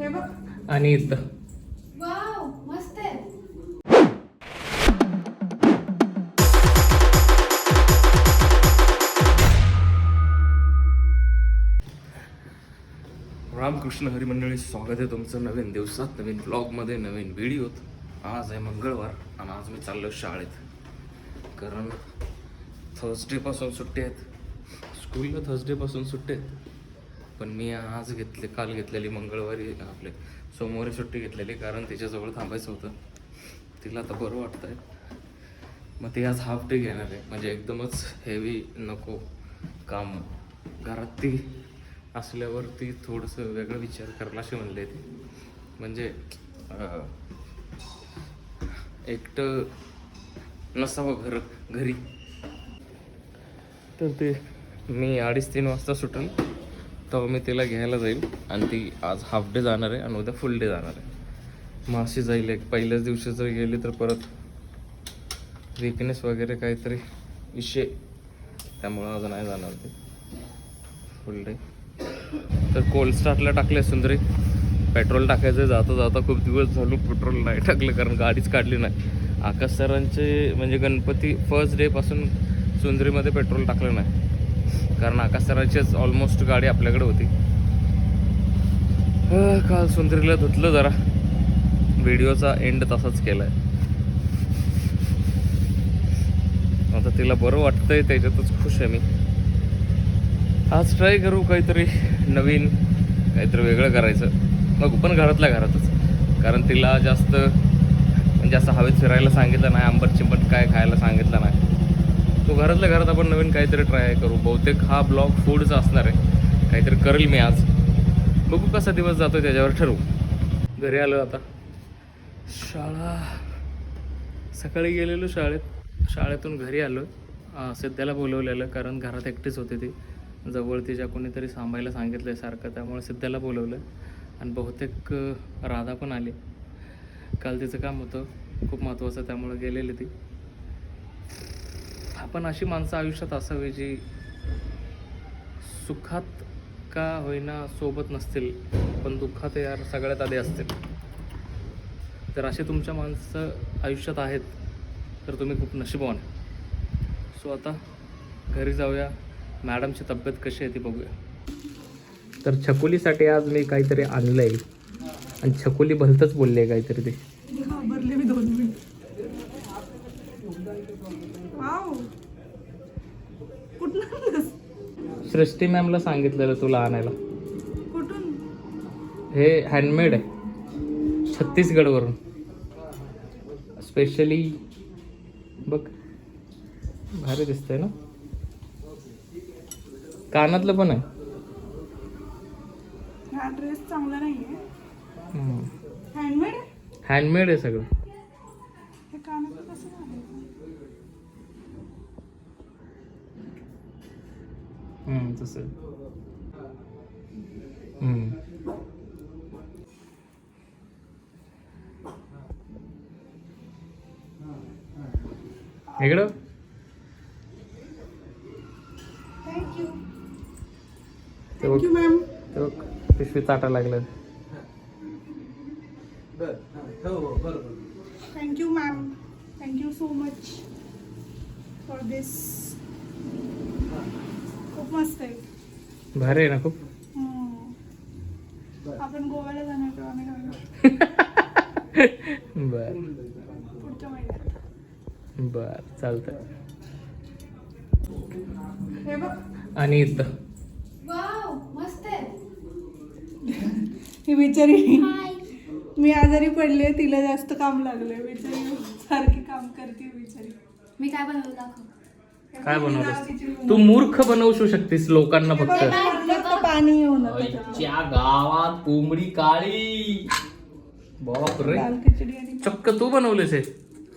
हे बघ. आणि इथं. वाव मस्त आहे. रामकृष्ण हरी मंडळी स्वागत आहे तुमचं नवीन दिवसात नवीन ब्लॉगमध्ये नवीन व्हिडिओत आज आहे मंगळवार आणि आज मी चाललो शाळेत. कारण थर्सडेपासून सुट्टी आहेत. स्कूलला थर्सडेपासून सुट्टी आहेत. पण मी आज घेतले काल घेतलेली मंगळवारी आपले सोमवारी सुट्टी घेतलेली कारण तिच्याजवळ थांबायचं होतं. तिला आता बरं वाटतं आहे मग ती आज हाफ डे घेणार आहे. म्हणजे एकदमच हेवी नको काम. घरात ती असल्यावरती थोडंसं वेगळं विचार करायला असे म्हणले ते. म्हणजे एकटं नसावं घर घरी. तर ते मी अडीच तीन वाजता सुटेल. तेव्हा मी तिला घ्यायला जाईल आणि ती आज हाफ डे जाणार आहे आणि उद्या फुल डे जाणार आहे. मग अशी जाईल एक पहिल्याच दिवशी जर गेली तर परत विकनेस वगैरे काहीतरी विषय त्यामुळं आज नाही जाणार ते. फुल डे तर कोल्ड स्टार्टला टाकले सुंदरी. पेट्रोल टाकायचं जाता जाता खूप दिवस झालो पेट्रोल नाही टाकलं कारण गाडीच काढली नाही. आकाश सरांचे म्हणजे गणपती फर्स्ट डेपासून सुंदरीमध्ये पेट्रोल टाकलं नाही. कारण आकाशराचीच ऑलमोस्ट गाडी आपल्याकडे होती. काल सुंदरीला धुतलं जरा. व्हिडिओचा एंड तसाच केलाय. आता तिला बरं वाटतंय त्याच्यातच खुश आहे मी. आज ट्राय करू काहीतरी नवीन काहीतरी वेगळं करायचं. बघू पण घरातल्या घरातच. कारण तिला जास्त म्हणजे असं हवेत फिरायला सांगितलं नाही आंबट चिंबट काय नाही तो घरातल्या घरात आपण नवीन काहीतरी ट्राय करू. बहुतेक हा ब्लॉग फूडचा असणार आहे. काहीतरी करेल मी आज. बघू कसा दिवस जातो त्याच्यावर ठरवू. घरी आलो आता. शाळा. सकाळी गेलेलो शाळेत. शाळेतून घरी आलो अं, सिद्ध्याला बोलवलेलं कारण घरात एकटीच होती ती. जवळ तिच्या कोणीतरी सांभायला सांगितलं सारखं त्यामुळे सिद्ध्याला बोलवलं आणि बहुतेक राधा पण आली. काल तिचं काम होतं. खूप महत्त्वाचं त्यामुळे गेलेली ती. आपण अशी माणसं आयुष्यात असावी जी सुखात का होईना सोबत नसतील पण दुःखात यार सगळ्यात आधी असतील. तर असे तुमच्या माणसं आयुष्यात आहेत तर तुम्ही खूप नशीबवान सो आता घरी जाऊया. मॅडमची तब्येत कशी आहे ती बघूया. तर छकुलीसाठी आज मी काहीतरी आणलं आहे आणि छकुली भलतंच बोलले आहे काहीतरी ते घाबरले मी दोन मिनिट वाव कुठून आणलंस? सृष्टी मॅमला सांगितलेलं तुला आणायला. कुठून? हे हँडमेड आहे. छत्तीसगडवरून. स्पेशली बघ भारी दिसतंय ना? कानातलं पण आहे. हा ड्रेस चांगला हम्म. हँडमेड हँडमेड आहे सगळं हे कानातलं कसं घालायचं? हम्म, तसं. हम्म. इकडं? पिशवी चाटा लागलं thank you ma'am thank you so much for this खूप मस्त आहे. भारी आहे ना खूप? हम्म. आपण गोव्याला जाणार आम्ही बर. पुढच्या महिन्यात. बर चालतं हे बघ. आणि इथं. वाव मस्त आहे. ही बिचारी. मी आजारी पडले तिला जास्त काम लागले बिचारी. सारखी काम करते बिचारी. मी काय बनवलं दाखव. काय बनवलंस तू मूर्ख बनवू शकतेस लोकांना हे फक्त. पाणी येऊन त्याच्यात. आईच्या गावात कोंबडी काळी. बाप रे दाल खिचडी आणि चक्क तू बनवलेस हे?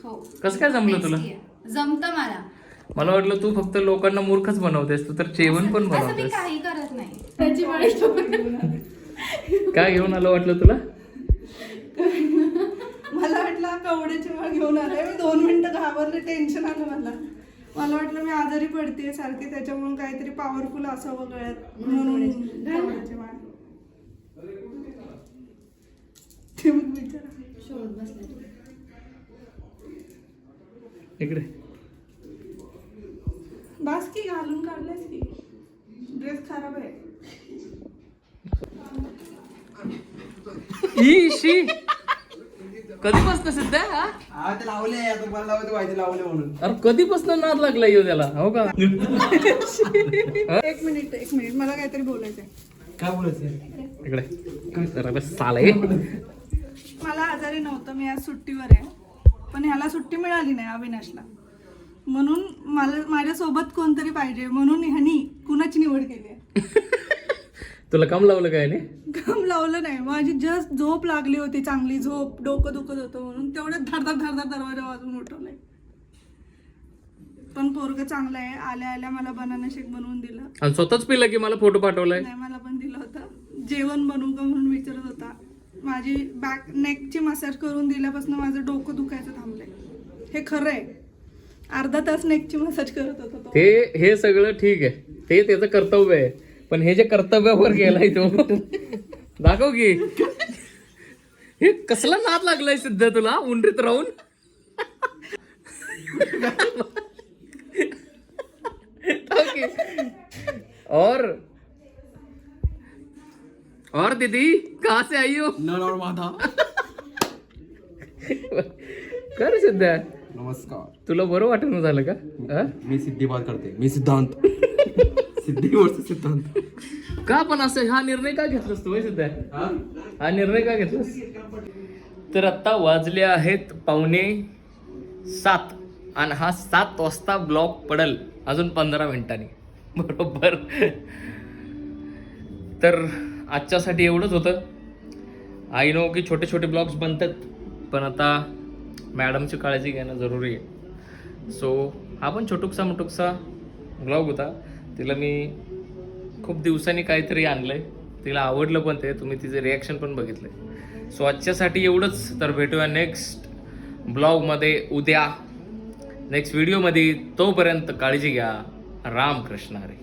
हो. कसं काय जमलं तुला? जमत मला. मला वाटलं तू फक्त लोकांना मूर्खच बनवतेस तू तर जेवण पण असं मी बनवतेस. काही करत नाही. त्याची वेळ काय घेऊन आलं वाटलं तुला? मला वाटलं कवड्याची माळ घेऊन आले मी दोन मिनिटं घाबरले टेन्शन आलं मला. मला वाटलं मी आजारी पडते सारखी त्याच्यामुळे काहीतरी पॉवरफुल असावं गळ्यात म्हणून. इकडे. बस की घालून काढलेस की? ड्रेस खराब आहे. ही कधीपासून सिद्ध आहे हा? हा ते लावले आता मला लावते माहिती लावले म्हणून. अरे कधीपासून नाद लागला येऊ त्याला? हो का? एक मिनिट एक मिनिट मला काहीतरी बोलायचंय. काय बोलायचं इकडे. जरा बस साला. मला आजारी नव्हतं मी आज सुट्टीवर आहे. पण ह्याला सुट्टी मिळाली नाही अविनाशला. म्हणून मला माझ्यासोबत कोणतरी पाहिजे म्हणून ह्यानी कुणाची निवड केली आहे? तुला काम लावलं काय नाही काम लावलं नाही. माझी जस्ट झोप लागली होती चांगली झोप डोकं दुखत होतं म्हणून. तेवढं धडधड धडधड दरवाजा वाजून उठवलंय. पण पोरग चांगलं आहे. आल्या आल्या मला बनाना शेक बनवून दिलं. आणि स्वतःच पिलं की मला फोटो पाठवलाय? नाही मला पण दिलं होतं. जेवण बनवू का म्हणून विचारत होता. माझी बॅक नेकची मसाज करून दिल्यापासून माझं डोकं दुखायचं थांबलंय. हे खरं आहे. अर्धा तास नेकची मसाज करत होता तो. ते हे सगळं ठीक आहे. ते त्याचं कर्तव्य आहे. पण हे जे कर्तव्यावर गेलाय तो. दाखव की. हे कसला नाद लागलाय सिद्ध तुला? उंडरीत राहून. और. और दीदी कहाँ से आई हो? नळ और माधा कर सिद्ध. नमस्कार. तुला बरं वाटणं झालं का? मी सिद्धी बात करते. मी सिद्धांत. सिद्धी वर्ष सिद्धांत. का पण असं हा निर्णय का घेतलास तू सिद्ध हा? हा निर्णय का घेतलास? तर आता वाजले आहेत पावणे सात आणि हा सात वाजता ब्लॉक पडल अजून पंधरा मिनिटांनी. बरोबर. तर आजच्यासाठी एवढंच होतं. आय नो की छोटे छोटे ब्लॉग्स बनतात पण आता मॅडमची काळजी घेणं जरुरी आहे. सो हा पण छोटुकसा मोटुकसा ब्लॉग होता. तिला मी खूप दिवसांनी काहीतरी आणलंय. तिला आवडलं पण ते तुम्ही तिचे रिॲक्शन पण बघितलंय. सो आजच्यासाठी एवढंच. तर भेटूया नेक्स्ट ब्लॉगमध्ये उद्या. नेक्स्ट व्हिडिओमध्ये तोपर्यंत काळजी घ्या. रामकृष्ण हरे.